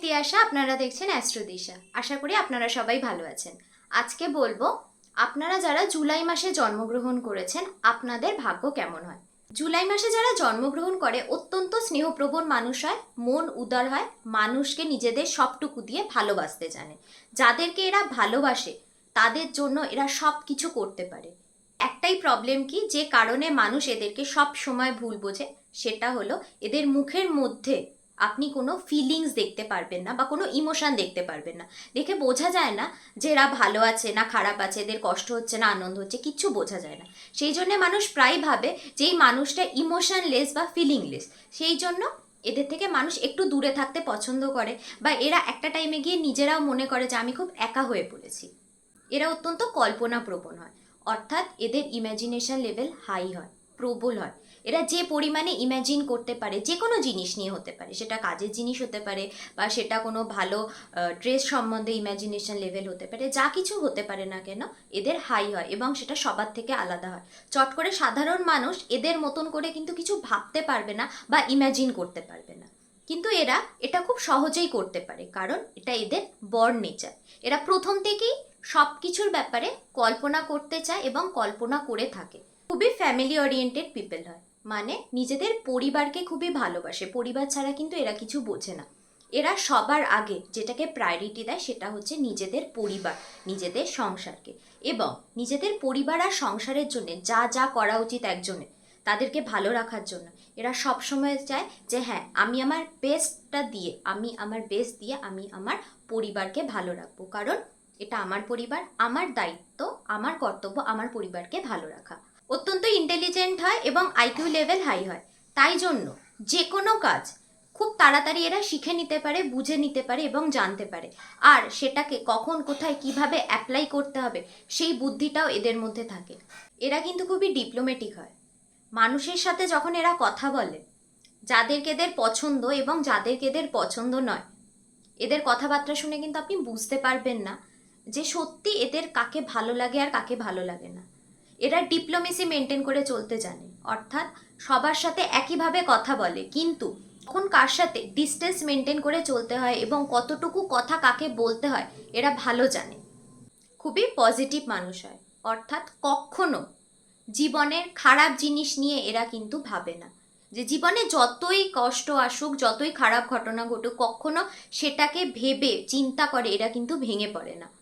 তিয়াশা আপনারা দেখছেন অ্যাস্ট্রোদিশা। আশা করি আপনারা সবাই ভালো আছেন। আজকে বলব, আপনারা যারা জুলাই মাসে জন্মগ্রহণ করেছেন, আপনাদের ভাগ্য কেমন হয়? জুলাই মাসে যারা জন্মগ্রহণ করে, অত্যন্ত স্নেহপ্রবণ মানুষ হয়, মন উদার হয়, মানুষকে নিজেদের সবটুকু দিয়ে ভালোবাসতে জানে। যাদেরকে এরা ভালোবাসে, তাদের জন্য এরা সব কিছু করতে পারে। একটাই প্রবলেম কি, যে কারণে মানুষ এদেরকে সব সময় ভুল বোঝে, সেটা হলো এদের মুখের মধ্যে আপনি কোনো ফিলিংস দেখতে পারবেন না বা কোনো ইমোশন দেখতে পারবেন না। দেখে বোঝা যায় না যে এরা ভালো আছে না খারাপ আছে, এদের কষ্ট হচ্ছে না আনন্দ হচ্ছে, কিচ্ছু বোঝা যায় না। সেই জন্যে মানুষ প্রায় ভাবে যে এই মানুষটা ইমোশনলেস বা ফিলিংলেস সেই জন্য এদের থেকে মানুষ একটু দূরে থাকতে পছন্দ করে বা এরা একটা টাইমে গিয়ে নিজেরাও মনে করে যে আমি খুব একা হয়ে পড়েছি। এরা অত্যন্ত কল্পনাপ্রবণ হয়। অর্থাৎ এদের ইমাজিনেশন লেভেল হাই হয়, প্রবল হয়। এরা যে পরিমাণে ইমাজিন করতে পারে যে কোনো জিনিস নিয়ে হতে পারে, সেটা কাজের জিনিস হতে পারে বা সেটা কোনো ভালো ড্রেস সম্বন্ধে ইমাজিনেশন লেভেল হতে পারে, যা কিছু হতে পারে না কেন, এদের হাই হয় এবং সেটা সবার থেকে আলাদা হয়। চট করে সাধারণ মানুষ এদের মতন করে কিন্তু কিছু ভাবতে পারবে না বা ইমাজিন করতে পারবে না। কিন্তু এরা এটা খুব সহজেই করতে পারে, কারণ এটা এদের বর নেচার এরা প্রথম থেকেই সব কিছুর ব্যাপারে কল্পনা করতে চায় এবং কল্পনা করে থাকে। খুবই ফ্যামিলি ওরিয়েন্টেড পিপল হয়। মানে নিজেদের পরিবারকে খুবই ভালোবাসে। পরিবার ছাড়া কিন্তু এরা কিছু বোঝে না। এরা সবার আগে যেটাকে প্রায়োরিটি দেয় সেটা হচ্ছে নিজেদের পরিবার, নিজেদের সংসারকে এবং নিজেদের পরিবার আর সংসারের জন্য যা যা করা উচিত একজনের, তাদেরকে ভালো রাখার জন্য। এরা সব সময় চায় যে হ্যাঁ আমি আমার বেস্টটা দিয়ে, আমি আমার বেস্ট দিয়ে আমি আমার পরিবারকে ভালো রাখব। কারণ এটা আমার পরিবার, আমার দায়িত্ব, আমার কর্তব্য, আমার পরিবারকে ভালো রাখা। অত্যন্ত ইন্টেলিজেন্ট হয় এবং আইকিউ লেভেল হাই হয়। তাই জন্য যে কোনো কাজ খুব তাড়াতাড়ি এরা শিখে নিতে পারে, বুঝে নিতে পারে এবং জানতে পারে। আর সেটাকে কখন, কোথায়, কীভাবে অ্যাপ্লাই করতে হবে সেই বুদ্ধিটাও এদের মধ্যে থাকে। এরা কিন্তু খুবই ডিপ্লোমেটিক হয়। মানুষের সাথে যখন এরা কথা বলে, যাদেরকে এদের পছন্দ এবং যাদেরকে এদের পছন্দ নয়, এদের কথাবার্তা শুনে কিন্তু আপনি বুঝতে পারবেন না যে সত্যি এদের কাকে ভালো লাগে আর কাকে ভালো লাগে না। এরা ডিপ্লোমেসি মেনটেন করে চলতে জানে। অর্থাৎ সবার সাথে একইভাবে কথা বলে। কিন্তু কখন কার সাথে ডিস্টেন্স মেনটেন করে চলতে হয় এবং কতটুকু কথা কাকে বলতে হয়, এরা ভালো জানে। খুবই পজিটিভ মানুষ হয়। অর্থাৎ কখনো জীবনের খারাপ জিনিস নিয়ে এরা কিন্তু ভাবে না। যে জীবনে যতই কষ্ট আসুক, যতই খারাপ ঘটনা ঘটুক, কখনো সেটাকে ভেবে, চিন্তা করে এরা কিন্তু ভেঙে পড়ে না।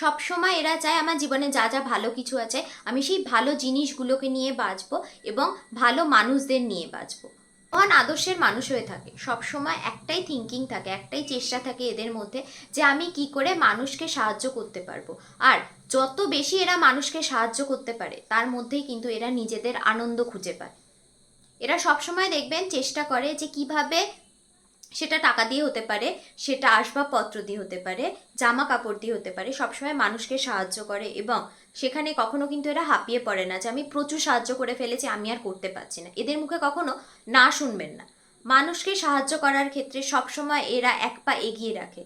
সব সময় এরা চায় আমার জীবনে যা যা ভালো কিছু আছে, আমি সেই ভালো জিনিসগুলোকে নিয়ে বাঁচবো এবং ভালো মানুষদের নিয়ে বাঁচবো। মহান আদর্শের মানুষ হয়ে থাকে। সব সময় একটাই থিঙ্কিং থাকে, একটাই চেষ্টা থাকে এদের মধ্যে যে আমি কি করে মানুষকে সাহায্য করতে পারব। আর যত বেশি এরা মানুষকে সাহায্য করতে পারে, তার মধ্যেই কিন্তু এরা নিজেদের আনন্দ খুঁজে পায়। এরা সবসময় দেখবেন চেষ্টা করে যে কীভাবে সেটা টাকা দিয়ে হতে পারে, সেটা আসবাবপত্র দিয়ে হতে পারে জামা কাপড় দিয়ে হতে পারে, সবসময় মানুষকে সাহায্য করে এবং সেখানে কখনো কিন্তু এরা হাঁপিয়ে পড়ে না যে আমি প্রচুর সাহায্য করে ফেলেছি, আমি আর করতে পারছি না। এদের মুখে কখনো না শুনবেন না। মানুষকে সাহায্য করার ক্ষেত্রে সবসময় এরা এক পা এগিয়ে রাখে।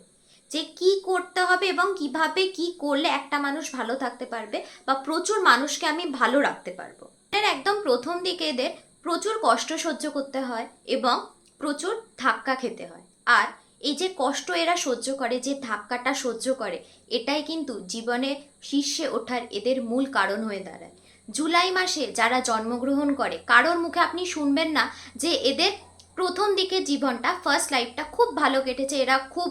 যে কি করতে হবে এবং কীভাবে কি করলে একটা মানুষ ভালো থাকতে পারবে বা প্রচুর মানুষকে আমি ভালো রাখতে পারব। এর একদম প্রথম দিকে এদের প্রচুর কষ্ট সহ্য করতে হয় এবং প্রচুর ধাক্কা খেতে হয়। আর এই যে কষ্ট এরা সহ্য করে, যে ধাক্কাটা সহ্য করে, এটাই কিন্তু জীবনে শীর্ষে ওঠার এদের মূল কারণ হয়ে দাঁড়ায়। জুলাই মাসে যারা জন্মগ্রহণ করে, কারোর মুখে আপনি শুনবেন না যে এদের প্রথম দিকে জীবনটা ফার্স্ট লাইফটা খুব ভালো কেটেছে, এরা খুব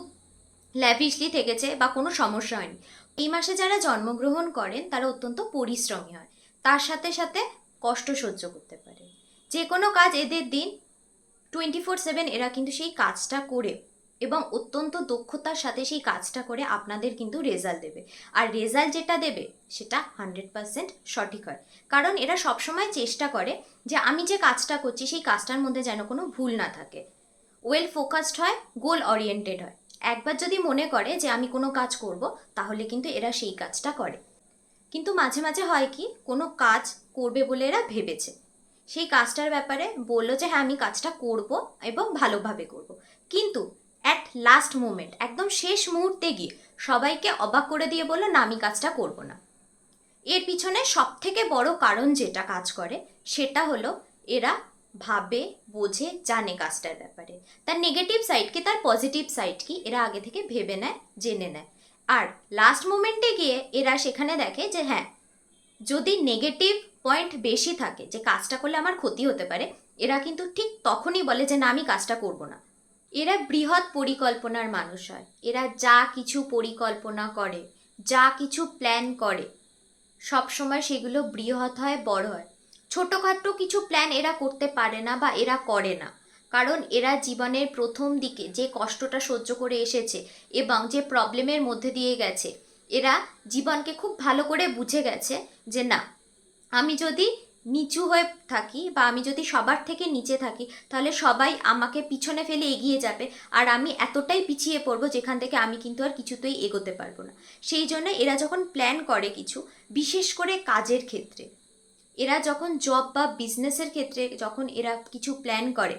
ল্যাভিশলি থেকেছে বা কোনো সমস্যা হয়নি। এই মাসে যারা জন্মগ্রহণ করেন, তারা অত্যন্ত পরিশ্রমী হয়। তার সাথে সাথে কষ্ট সহ্য করতে পারে। যে কোনো কাজ এদের দিন টোয়েন্টি ফোর সেভেন এরা কিন্তু সেই কাজটা করে এবং অত্যন্ত দক্ষতার সাথে সেই কাজটা করে আপনাদের কিন্তু রেজাল্ট দেবে। আর রেজাল্ট যেটা দেবে, সেটা হান্ড্রেড পারসেন্ট সঠিক হয়। কারণ এরা সবসময় চেষ্টা করে যে আমি যে কাজটা করছি, সেই কাজটার মধ্যে যেন কোনো ভুল না থাকে। ওয়েল ফোকাসড হয় গোল ওরিয়েন্টেড হয়। একবার যদি মনে করে যে আমি কোনো কাজ করব, তাহলে কিন্তু এরা সেই কাজটা করে। কিন্তু মাঝে মাঝে হয় কি, কোনো কাজ করবে বলে এরা ভেবেছে। সেই কাজটার ব্যাপারে বলল যে হ্যাঁ আমি কাজটা করব এবং ভালোভাবে করব। কিন্তু অ্যাট লাস্ট মোমেন্ট একদম শেষ মুহূর্তে গিয়ে সবাইকে অবাক করে দিয়ে বলল, না, আমি কাজটা করব না। এর পিছনে সব থেকে বড় কারণ যেটা কাজ করে, সেটা হলো এরা ভাবে, বোঝে, জানে কাজটার ব্যাপারে। তার নেগেটিভ সাইড কি, তার পজিটিভ সাইড কি, এরা আগে থেকে ভেবে নেয়, জেনে নেয়। আর লাস্ট মোমেন্টে গিয়ে এরা সেখানে দেখে যে হ্যাঁ যদি নেগেটিভ পয়েন্ট বেশি থাকে, যে কাজটা করলে আমার ক্ষতি হতে পারে, এরা কিন্তু ঠিক তখনই বলে যে না, আমি কাজটা করব না। এরা বৃহৎ পরিকল্পনার মানুষ হয়। এরা যা কিছু পরিকল্পনা করে, যা কিছু প্ল্যান করে সবসময় সেগুলো বৃহৎ হয়, বড় হয়। ছোটোখাটো কিছু প্ল্যান এরা করতে পারে না বা এরা করে না। কারণ এরা জীবনের প্রথম দিকে যে কষ্টটা সহ্য করে এসেছে এবং যে প্রবলেমের মধ্যে দিয়ে গেছে এরা জীবনকে খুব ভালো করে বুঝে গেছে যে না, আমি যদি নিচু হয়ে থাকি বা আমি যদি সবার থেকে নিচে থাকি, তাহলে সবাই আমাকে পিছনে ফেলে এগিয়ে যাবে আর আমি এতটাই পিছিয়ে পড়ব যেখান থেকে আমি কিন্তু আর কিছুতেই এগোতে পারব না। সেই জন্য এরা যখন প্ল্যান করে কিছু, বিশেষ করে কাজের ক্ষেত্রে, এরা যখন জব বা বিজনেসের ক্ষেত্রে যখন এরা কিছু প্ল্যান করে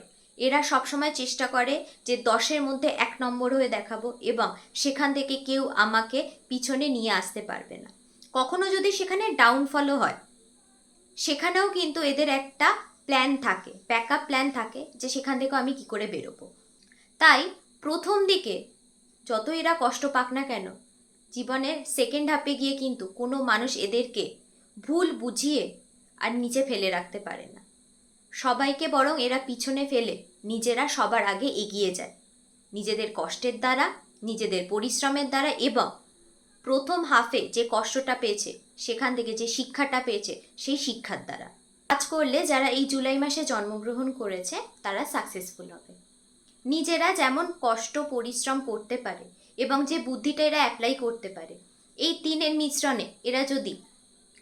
এরা সবসময় চেষ্টা করে যে দশের মধ্যে এক নম্বর হয়ে দেখাবো এবং সেখান থেকে কেউ আমাকে পিছনে নিয়ে আসতে পারবে না। কখনো যদি সেখানে ডাউনফলও হয়, সেখানেও কিন্তু এদের একটা প্ল্যান থাকে ব্যাকআপ প্ল্যান থাকে যে সেখান থেকেও আমি কি করে বেরোবো। তাই প্রথম দিকে যত এরা কষ্ট পাক না কেন, জীবনের সেকেন্ড হাফে গিয়ে কিন্তু কোনো মানুষ এদেরকে ভুল বুঝিয়ে আর নিচে ফেলে রাখতে পারে না। সবাইকে বরং এরা পিছনে ফেলে নিজেরা সবার আগে এগিয়ে যায়। নিজেদের কষ্টের দ্বারা, নিজেদের পরিশ্রমের দ্বারা এবং প্রথম হাফে যে কষ্টটা পেয়েছে, সেখান থেকে যে শিক্ষাটা পেয়েছে, সেই শিক্ষার দ্বারা। কাজ করলে যারা এই জুলাই মাসে জন্মগ্রহণ করেছে, তারা সাকসেসফুল হবে। নিজেরা যেমন কষ্ট, পরিশ্রম করতে পারে এবং যে বুদ্ধিটা এরা অ্যাপ্লাই করতে পারে, এই তিনের মিশ্রণে এরা যদি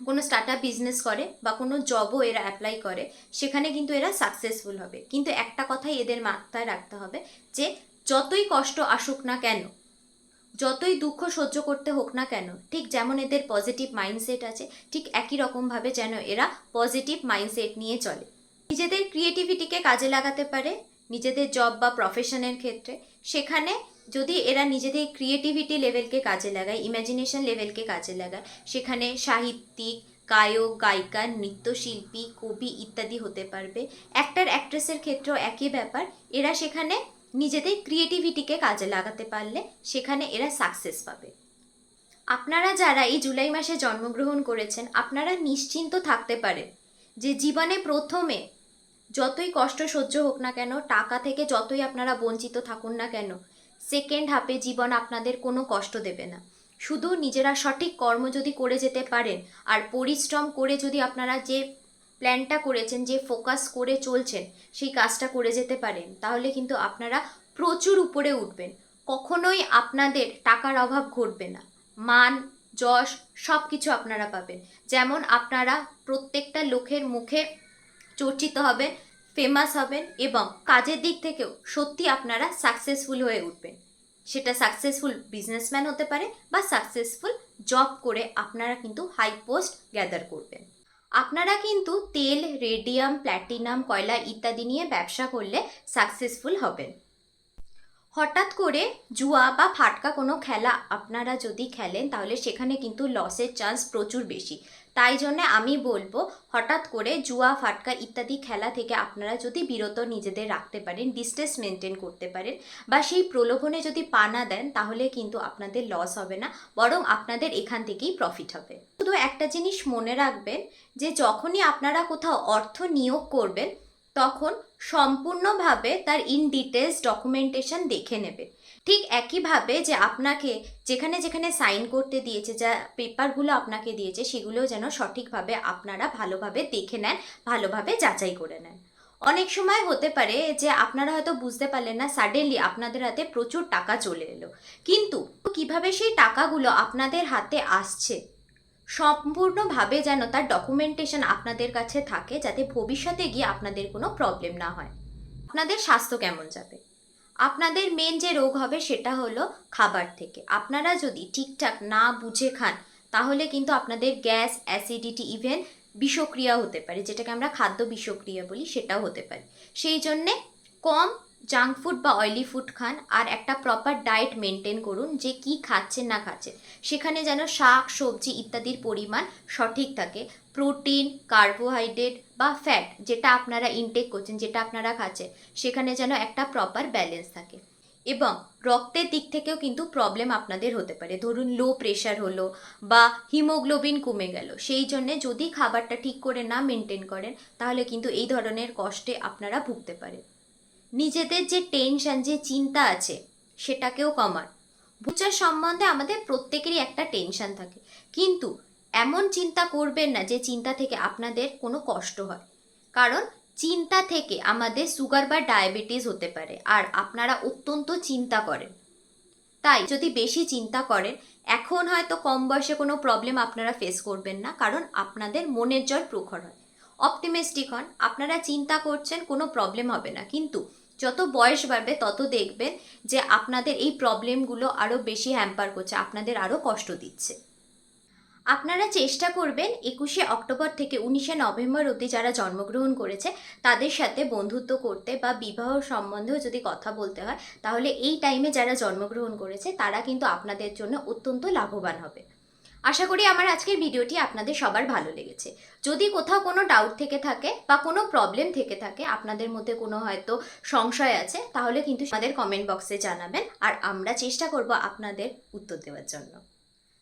কোনো স্টার্ট আপ বিজনেস করে বা কোনো জবও এরা অ্যাপ্লাই করে, সেখানে কিন্তু এরা সাকসেসফুল হবে। কিন্তু একটা কথাই এদের মাথায় রাখতে হবে যে, যতই কষ্ট আসুক না কেন, যতই দুঃখ সহ্য করতে হোক না কেন, ঠিক যেমন এদের পজিটিভ মাইন্ডসেট আছে, ঠিক একই রকমভাবে যেন এরা পজিটিভ মাইন্ডসেট নিয়ে চলে। নিজেদের ক্রিয়েটিভিটিকে কাজে লাগাতে পারে, নিজেদের জব বা প্রফেশনের ক্ষেত্রে। সেখানে যদি এরা নিজেদের ক্রিয়েটিভিটি লেভেলকে কাজে লাগায় ইমাজিনেশন লেভেলকে কাজে লাগায়, সেখানে সাহিত্যিক, গায়ক, গায়িকা, নৃত্যশিল্পী, কবি ইত্যাদি হতে পারবে। অ্যাক্টার অ্যাক্ট্রেসের ক্ষেত্রেও একই ব্যাপার। এরা সেখানে নিজেদের ক্রিয়েটিভিটিকে কাজে লাগাতে পারলে সেখানে এরা সাকসেস পাবে। আপনারা যারা এই জুলাই মাসে জন্মগ্রহণ করেছেন, আপনারা নিশ্চিন্ত থাকতে পারেন যে জীবনে প্রথমে যতই কষ্ট সহ্য হোক না কেন, টাকা থেকে যতই আপনারা বঞ্চিত থাকুন না কেন সেকেন্ড হাফে জীবন আপনাদের কোনো কষ্ট দেবে না। শুধু নিজেরা সঠিক কর্ম যদি করে যেতে পারেন, আর পরিশ্রম করে যদি আপনারা যে প্ল্যানটা করেছেন, যে ফোকাস করে চলছেন, সেই কাজটা করে যেতে পারেন, তাহলে কিন্তু আপনারা প্রচুর উপরে উঠবেন। কখনোই আপনাদের টাকার অভাব ঘটবে না। মান, যশ সব কিছু আপনারা পাবেন। যেমন আপনারা প্রত্যেকটা লোকের মুখে চর্চিত হবেন ফেমাস হবেন এবং কাজের দিক থেকেও সত্যি আপনারা সাকসেসফুল হয়ে উঠবেন। সেটা সাকসেসফুল বিজনেসম্যান হতে পারে বা সাকসেসফুল জব করে আপনারা কিন্তু হাই পোস্ট গ্যাদার করবেন। আপনারা কিন্তু তেল রেডিয়াম প্ল্যাটিনাম কয়লা ইত্যাদি নিয়ে ব্যবসা করলে সাকসেসফুল হবেন। হঠাৎ করে জুয়া বা ফাটকা কোনো খেলা আপনারা যদি খেলেন, তাহলে সেখানে কিন্তু লসের চান্স প্রচুর বেশি। তাই জন্য আমি বলব, হঠাৎ করে জুয়া, ফাটকা ইত্যাদি খেলা থেকে আপনারা যদি বিরত নিজেদের রাখতে পারেন ডিস্টেন্স মেনটেন করতে পারেন বা সেই প্রলোভনে যদি পা না দেন, তাহলে কিন্তু আপনাদের লস হবে না, বরং আপনাদের এখান থেকেই প্রফিট হবে। শুধু একটা জিনিস মনে রাখবেন যে, যখনই আপনারা কোথাও অর্থ নিয়োগ করবেন, তখন সম্পূর্ণভাবে তার ইন ডিটেলস ডকুমেন্টেশন দেখে নেবে ঠিক একইভাবে যে আপনাকে যেখানে যেখানে সাইন করতে দিয়েছে, যা পেপারগুলো আপনাকে দিয়েছে সেগুলো যেন সঠিকভাবে আপনারা ভালোভাবে দেখে নেন, ভালোভাবে যাচাই করে নেন। অনেক সময় হতে পারে যে আপনারা হয়তো বুঝতে পারলেন না সাডেনলি আপনাদের হাতে প্রচুর টাকা চলে এলো। কিন্তু কীভাবে সেই টাকাগুলো আপনাদের হাতে আসছে, সম্পূর্ণভাবে যেন তার ডকুমেন্টেশন আপনাদের কাছে থাকে, যাতে ভবিষ্যতে গিয়ে আপনাদের কোনো প্রবলেম না হয়। আপনাদের স্বাস্থ্য কেমন যাবে? আপনাদের মেন যে রোগ হবে সেটা হলো খাবার থেকে। আপনারা যদি ঠিকঠাক না বুঝে খান, তাহলে কিন্তু আপনাদের গ্যাস, অ্যাসিডিটি, ইভেন বিষক্রিয়া হতে পারে, যেটাকে আমরা খাদ্য বিষক্রিয়া বলি, সেটাও হতে পারে। সেই জন্যে কম জাঙ্ক ফুড বা অয়েলি ফুড খান, আর একটা প্রপার ডায়েট মেনটেন করুন যে কি খাচ্ছেন, না খাচ্ছেন। সেখানে যেন শাক, সবজি ইত্যাদির পরিমাণ সঠিক থাকে। প্রোটিন, কার্বোহাইড্রেট বা ফ্যাট যেটা আপনারা ইনটেক করছেন, যেটা আপনারা খাচ্ছেন, সেখানে যেন একটা প্রপার ব্যালেন্স থাকে। এবং রক্তের দিক থেকেও কিন্তু প্রবলেম আপনাদের হতে পারে। ধরুন লো প্রেশার হলো বা হিমোগ্লোবিন কমে গেল, সেই জন্যে যদি খাবারটা ঠিক করে না মেনটেন করেন, তাহলে কিন্তু এই ধরনের কষ্টে আপনারা ভুগতে পারেন। নিজেদের যে টেনশন যে চিন্তা আছে, সেটাকেও কমান। ভুচার সম্বন্ধে আমাদের প্রত্যেকেরই একটা টেনশন থাকে। কিন্তু এমন চিন্তা করবেন না যে চিন্তা থেকে আপনাদের কোনো কষ্ট হয়। কারণ চিন্তা থেকে আমাদের সুগার বা ডায়াবেটিস হতে পারে আর আপনারা অত্যন্ত চিন্তা করেন। তাই যদি বেশি চিন্তা করেন, এখন হয়তো কম বয়সে কোনো প্রবলেম আপনারা ফেস করবেন না, কারণ আপনাদের মনের জল প্রখর হয়। অপটিমিস্টিক হন, আপনারা চিন্তা করছেন কোনো প্রবলেম হবে না। কিন্তু যত বয়স বাড়বে, তত দেখবেন যে আপনাদের এই প্রবলেমগুলো আরও বেশি হ্যাম্পার করছে, আপনাদের আরও কষ্ট দিচ্ছে। আপনারা চেষ্টা করবেন একুশে অক্টোবর থেকে উনিশে নভেম্বর অবধি যারা জন্মগ্রহণ করেছে, তাদের সাথে বন্ধুত্ব করতে বা বিবাহ সম্বন্ধেও যদি কথা বলতে হয়, তাহলে এই টাইমে যারা জন্মগ্রহণ করেছে, তারা কিন্তু আপনাদের জন্য অত্যন্ত লাভবান হবে। আশা করি আমার আজকের ভিডিওটি আপনাদের সবার ভালো লেগেছে। যদি কোথাও কোনো ডাউট থেকে থাকে বা কোনো প্রবলেম থেকে থাকে, আপনাদের মধ্যে কোনো হয়তো সংশয় আছে, তাহলে কিন্তু আমাদের কমেন্ট বক্সে জানাবেন, আর আমরা চেষ্টা করব আপনাদের উত্তর দেওয়ার জন্য।